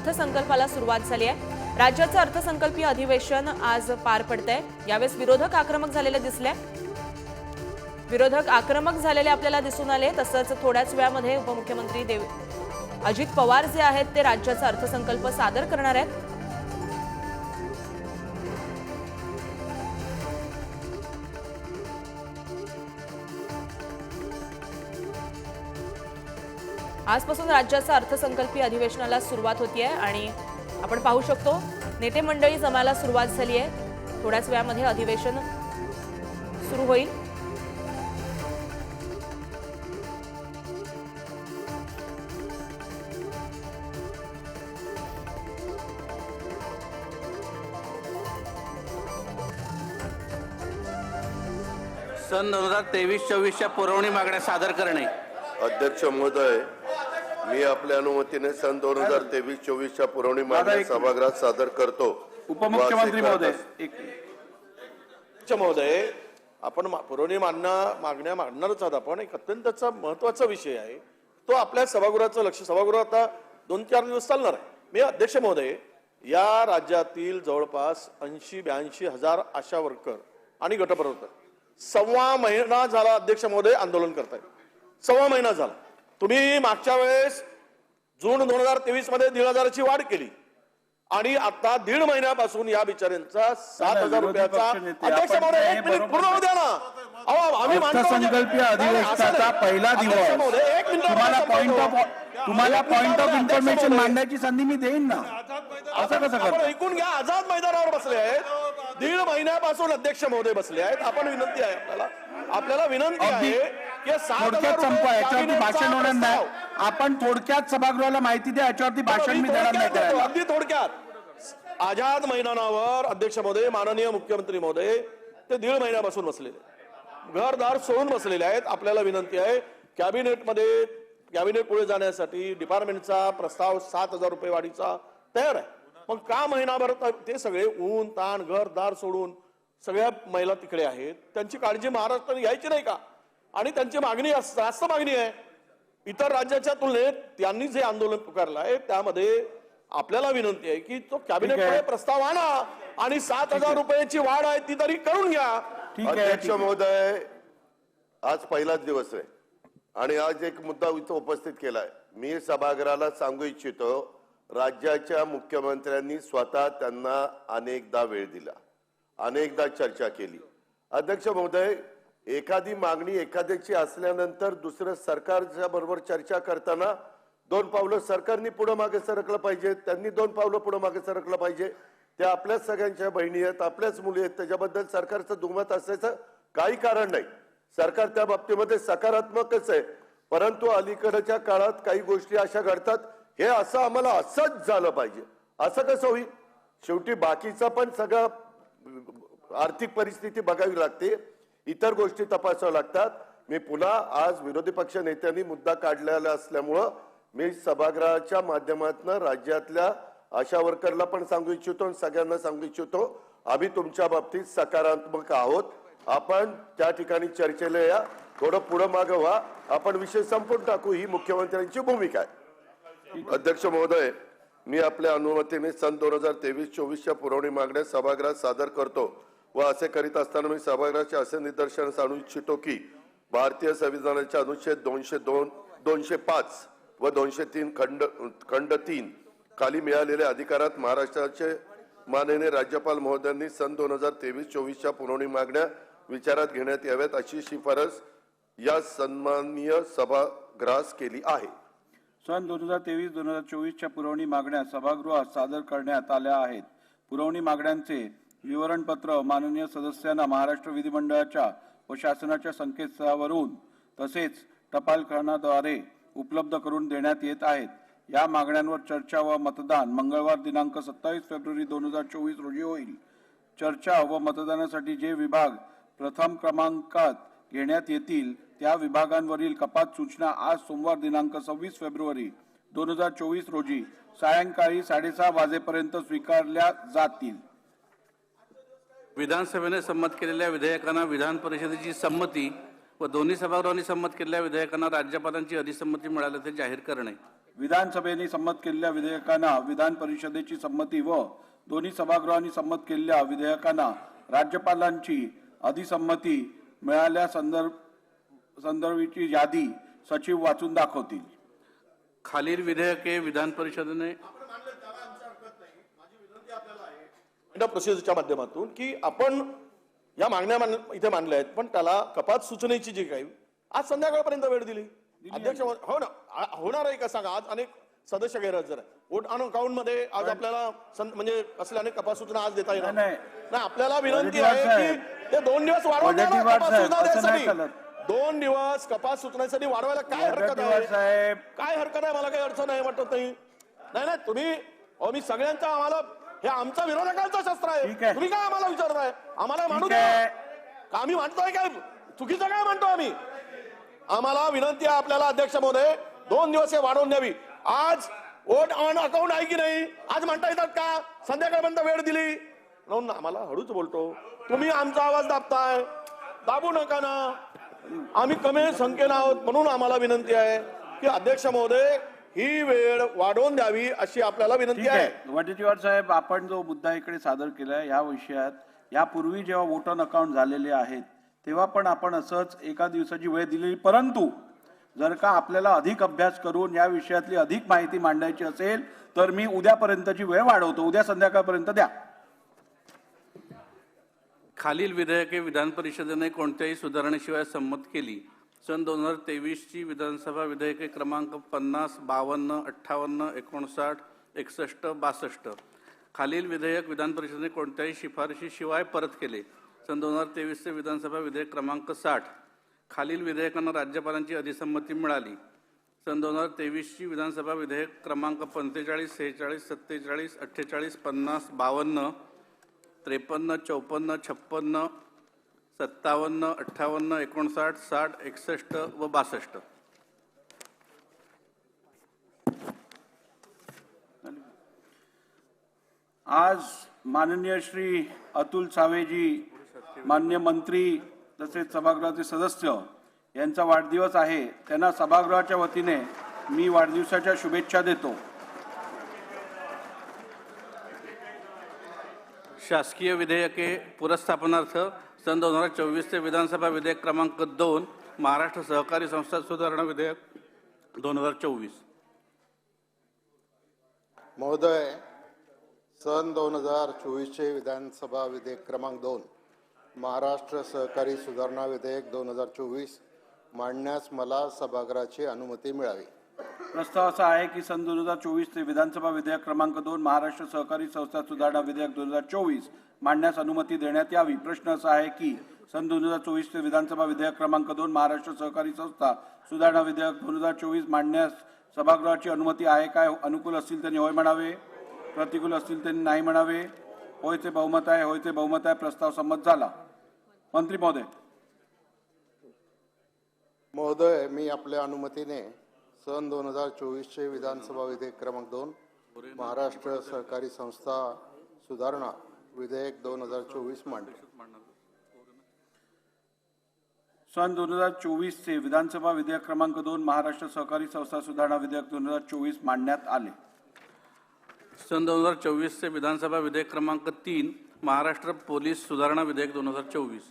अर्थसंकल्पाला सुरुवात झाली आहे. राज्याचं अर्थसंकल्पीय अधिवेशन आज पार पडतंय. यावेळेस विरोधक आक्रमक झालेले दिसले. विरोधक आक्रमक झालेले आपल्याला दिसून आले. तसंच थोड्याच वेळामध्ये उपमुख्यमंत्री देव अजित पवार जे आहेत ते राज्याचा अर्थसंकल्प सादर करणार आहेत. आजपासून राज्याच्या अर्थसंकल्पीय अधिवेशनाला सुरुवात होतीये आणि आपण पाहू शकतो नेते मंडळी जमायला सुरुवात झाली आहे थोड्याच वेळामध्ये अधिवेशन सुरू होईल. सन दोन हजार तेवीस चोवीसच्या पुरवणी मागण्या सादर करणे. अध्यक्ष महोदय मी आपल्या अनुमतीने सन दोन हजार तेवीस चोवीसच्या पुरवणी मागण्या सभागृहात सादर करतो. उपमुख्यमंत्री महोदय आपण पुरवणी मागणं मागण्या मांडणारच आहोत आपण. एक अत्यंतचा महत्त्वाचा विषय आहे. तो आपल्या सभागृहाचं लक्ष सभागृह आता दोन चार दिवस चालणार आहे. मी अध्यक्ष महोदय या राज्यातील जवळपास ऐंशी ब्याऐंशी हजार आशा वर्कर आणि गटप्रवर्तक सव्वा महिना झाला अध्यक्ष महोदय आंदोलन करतायत. सव्वा महिना झाला. तुम्ही मागच्या वेळेस जून दोन हजार तेवीसमध्ये दीड हजाराची वाढ केली. आणि आता दीड महिन्यापासून या बिचाऱ्यांचा सात हजार रुपयाचा अध्यक्ष महोदय एक मिनिट पूर्ण होऊ द्या ना. अहो, आम्ही अर्थसंकल्पीय अधिवेशनाचा. पहिला दिवस. एक मिनिट तुम्हाला पॉइंट. ऑफ तुम्हाला पॉइंट ऑफ इन्फॉर्मेशन. मांडण्याची संधी मी देईन ना. असं कसं करता? ऐकून घ्या आझाद मैदानावर बसले आहेत. दीड महिन्यापासून अध्यक्ष महोदय बसले आहेत. आपण विनंती आहे आपल्याला. आपल्याला विनंती आहे थोडक्यात संपवा याच्यावरती भाषण होणार नाही. आपण थोडक्यात सभागृहाला माहिती द्या याच्यावरती भाषण मी देणार नाही अगदी थोडक्यात. आझाद मैदानावर अध्यक्ष महोदय माननीय मुख्यमंत्री महोदय ते दीड महिन्यापासून बसलेले घरदार सोडून बसलेले आहेत. आपल्याला विनंती आहे कॅबिनेटमध्ये कॅबिनेट पुढे जाण्यासाठी डिपार्टमेंटचा प्रस्ताव सात हजार रुपये वाढीचा तयार आहे. मग का महिनाभर ते सगळे ऊन ताण घरदार सोडून सगळ्या महिला तिकडे आहेत? त्यांची काळजी महाराष्ट्राने घ्यायची नाही का? आणि त्यांची मागणी अस- जास्त मागणी आहे. इतर राज्याच्या तुलनेत त्यांनी जे आंदोलन पुकारलं आहे त्यामध्ये आपल्याला विनंती आहे की तो कॅबिनेटमध्ये प्रस्ताव आणा आणि सात हजार रुपयाची वाढ आहे ती तरी करून घ्या. अध्यक्ष. महोदय आज पहिलाच दिवस आहे. आणि आज एक मुद्दा इथं उपस्थित केलाय. मी सभागृहाला सांगू इच्छितो राज्याच्या मुख्यमंत्र्यांनी स्वतः त्यांना अनेकदा वेळ दिला. अनेकदा चर्चा केली. अध्यक्ष महोदय एखादी मागणी एखाद्याची असल्यानंतर दुसरं सरकारच्या बरोबर चर्चा करताना दोन पावलं सरकारनी पुढं मागे सरकलं पाहिजे त्यांनी दोन पावलं पुढं मागे सरकलं पाहिजे. त्या आपल्याच सगळ्यांच्या बहिणी आहेत आपल्याच मुली आहेत त्याच्याबद्दल सरकारचं दुमत असायचं काही कारण नाही. सरकार त्या बाबतीमध्ये सकारात्मकच आहे. परंतु अलीकडच्या काळात काही गोष्टी अशा घडतात हे असं आम्हाला असंच झालं पाहिजे. असं कसं होईल? शेवटी बाकीचा पण सगळं आर्थिक परिस्थिती बघावी लागते. इतर गोष्टी तपासाव्या लागतात. मी पुन्हा आज विरोधी पक्ष नेत्यांनी मुद्दा काढलेला असल्यामुळं मी सभागृहाच्या माध्यमातून राज्यातल्या आशा वर्करला पण सांगू इच्छितो आणि सगळ्यांना सांगू इच्छितो. आम्ही तुमच्या बाबतीत सकारात्मक आहोत. आपण त्या ठिकाणी चर्चेला या. थोडं पुढं मागं व्हा. आपण विषय संपून टाकू. ही मुख्यमंत्र्यांची भूमिका आहे. अध्यक्ष महोदय मी आपल्या अनुमतीने सन दोन हजार तेवीस चोवीसच्या पुरवणी मागण्या सभागृहात सादर करतो. व असे करीत असताना मी सभागृहाचे असे निदर्शनास आणू इच्छितो की भारतीय संविधानाच्या अनुच्छेद दोनशे दोन दोनशे पाच व दोनशे तीन खंड खंड तीन खाली मिळालेल्या अधिकारात महाराष्ट्राचे माननीय राज्यपाल महोदयांनी सन दोन हजार तेवीस चोवीसच्या पुरवणी मागण्या विचारात घेण्यात याव्यात अशी शिफारस या सन्माननीय सभागृहास केली आहे. सन दोन हजार तेवीस दोन हजार चोवीसच्या पुरवणी मागण्या सभागृहात सादर करण्यात आल्या आहेत. पुरवणी मागण्यांचे विवरणपत्र माननीय सदस्यांना महाराष्ट्र विधिमंडळाच्या व शासनाच्या संकेतस्थळावरून तसेच टपालखानाद्वारे उपलब्ध करून देण्यात येत आहेत. या मागण्यांवर चर्चा व मतदान मंगळवार दिनांक सत्तावीस फेब्रुवारी दोन हजार चोवीस रोजी होईल. चर्चा व मतदानासाठी जे विभाग प्रथम क्रमांकात घेण्यात येतील त्या विभागांवरील कपात सूचना आज सोमवार दिनांक सव्वीस फेब्रुवारी दोन हजार चोवीस रोजी सायंकाळी साडेसहा वाजेपर्यंत स्वीकारल्या जातील. विधानसभेने संमत केलेल्या विधेयकांना विधान परिषदेची संमती व दोन्ही सभागृहांनी संमत केलेल्या विधेयकांना राज्यपालांची अधिसंमती मिळाल्याचे जाहीर करणे. विधानसभेने संमत केलेल्या विधेयकांना विधान परिषदेची संमती व दोन्ही सभागृहांनी संमत केलेल्या विधेयकांना राज्यपालांची अधिसंमती मिळाल्या संदर्भ संदर्भाची यादी सचिव वाचून दाखवतील. खालील विधेयके विधान परिषदेने इंडा प्रोसिजरच्या माध्यमातून की आपण या मागण्या मान- इथे मांडल्या आहेत पण त्याला कपात सूचनेची जी काही आज संध्याकाळपर्यंत वेळ दिली. अध्यक्ष महोदय- हो ना. होणार आहे का सांगा? आज अनेक सदस्य गैरहजर आहे वोट ऑन अकाउंटमध्ये आज आपल्याला म्हणजे असल्या अनेक कपात सूचना आज देता येणार. नाही, आपल्याला विनंती आहे. की ते दोन दिवस वाढवून दोन दिवस कपात सूचनेसाठी वाढवायला काय हरकत आहे? काय हरकत आहे? मला काही अडचण आहे वाटत नाही. नाही नाही तुम्ही मी सगळ्यांचा आम्हाला हे आमचा विरोधकांचं शस्त्र ठीक आहे. आहे. तुम्ही काय आम्हाला विचारताय? आम्हाला मानू ठीक आहे. द्या. का आम्ही म्हणतोय काय? चुकीचं काय म्हणतो आम्ही? आम्हाला विनंती आहे आपल्याला अध्यक्ष महोदय दोन दिवस हे वाढवून द्यावी. आज वोट ऑन अकाउंट आहे की नाही? आज म्हणता येतात का? संध्याकाळपर्यंत वेळ दिली. म्हणून आम्हाला हळूच बोलतो. तुम्ही आमचा आवाज दाबताय. दाबू नका ना. आम्ही कमी संख्येनं आहोत म्हणून आम्हाला विनंती आहे की अध्यक्ष महोदय ही वेळ वाढवून द्यावी अशी आपल्याला विनंती ठीक आहे. आहे. वडेट्टीवार साहेब आपण जो मुद्दा इकडे सादर केलाय या विषयात यापूर्वी जेव्हा वोट ऑन अकाउंट झालेले आहेत तेव्हा पण आपण असंच एका दिवसाची वेळ दिलेली परंतु जर का आपल्याला अधिक अभ्यास करून या विषयातली अधिक माहिती मांडायची असेल तर मी उद्यापर्यंतची वेळ वाढवतो. उद्या संध्याकाळपर्यंत द्या. खालील विधेयके विधान परिषदेने कोणत्याही सुधारणेशिवाय संमत केली. सन दोन हजार तेवीसची विधानसभा विधेयके क्रमांक पन्नास बावन्न अठ्ठावन्न एकोणसाठ एकसष्ट बासष्ट. खालील विधेयक विधान परिषदेने कोणत्याही शिफारशीशिवाय परत केले. सन दोन हजार तेवीसचे विधानसभा विधेयक क्रमांक साठ. खालील विधेयकांना राज्यपालांची अधिसंमती मिळाली. सन दोन हजार तेवीसची विधानसभा विधेयक क्रमांक पंचेचाळीस सेहेचाळीस सत्तेचाळीस अठ्ठेचाळीस पन्नास बावन्न त्रेपन्न चौपन्न छप्पन्न सत्तावन्न अठ्ठावन्न एकोणसाठ साठ एकसष्ट व बासष्ट. आज माननीय श्री अतुल सावेजी मान्य मंत्री तसेच सभागृहाचे सदस्य यांचा वाढदिवस आहे. त्यांना सभागृहाच्या वतीने मी वाढदिवसाच्या शुभेच्छा देतो. शासकीय विधेयके पुरस्थापनार्थ सन दोन हजार चोवीसचे विधानसभा विधेयक क्रमांक दोन महाराष्ट्र सहकारी संस्था सुधारणा विधेयक दोन हजार चोवीस. महोदय सन दोन हजार चोवीसचे विधानसभा विधेयक क्रमांक दोन महाराष्ट्र सहकारी सुधारणा विधेयक दोन हजार चोवीस मांडण्यास मला सभागृहाची अनुमती मिळावी. प्रस्ताव असा आहे की सन दोन हजार चोवीस ते विधानसभा विधेयक क्रमांक दोन महाराष्ट्र सहकारी संस्था सुधारणा विधेयक दोन हजार चोवीस मांडण्यास अनुमती देण्यात यावी. प्रश्न असा आहे की सन दोन हजार चोवीस ते विधानसभा विधेयक क्रमांक दोन महाराष्ट्र सहकारी संस्था सुधारणा विधेयक दोन हजार चोवीस मांडण्यास सभागृहाची अनुमती आहे काय? अनुकूल असतील त्यांनी होय म्हणावे. प्रतिकूल असतील त्यांनी नाही म्हणावे. होयचे बहुमत आहे होयचे बहुमत आहे. प्रस्ताव संमत झाला. मंत्री महोदय. महोदय मी आपल्या अनुमतीने सन दोन हजार चोवीसचे विधानसभा विधेयक क्रमांक दोन महाराष्ट्र सहकारी संस्था सुधारणा विधेयक दोन हजार चोवीस मांडले. सन दोन हजार चोवीस चे विधानसभा विधेयक क्रमांक दोन महाराष्ट्र सहकारी संस्था सुधारणा विधेयक दोन हजार चोवीस मांडण्यात आले. सन दोन हजार चोवीसचे विधानसभा विधेयक क्रमांक तीन महाराष्ट्र पोलीस सुधारणा विधेयक दोन हजार चोवीस.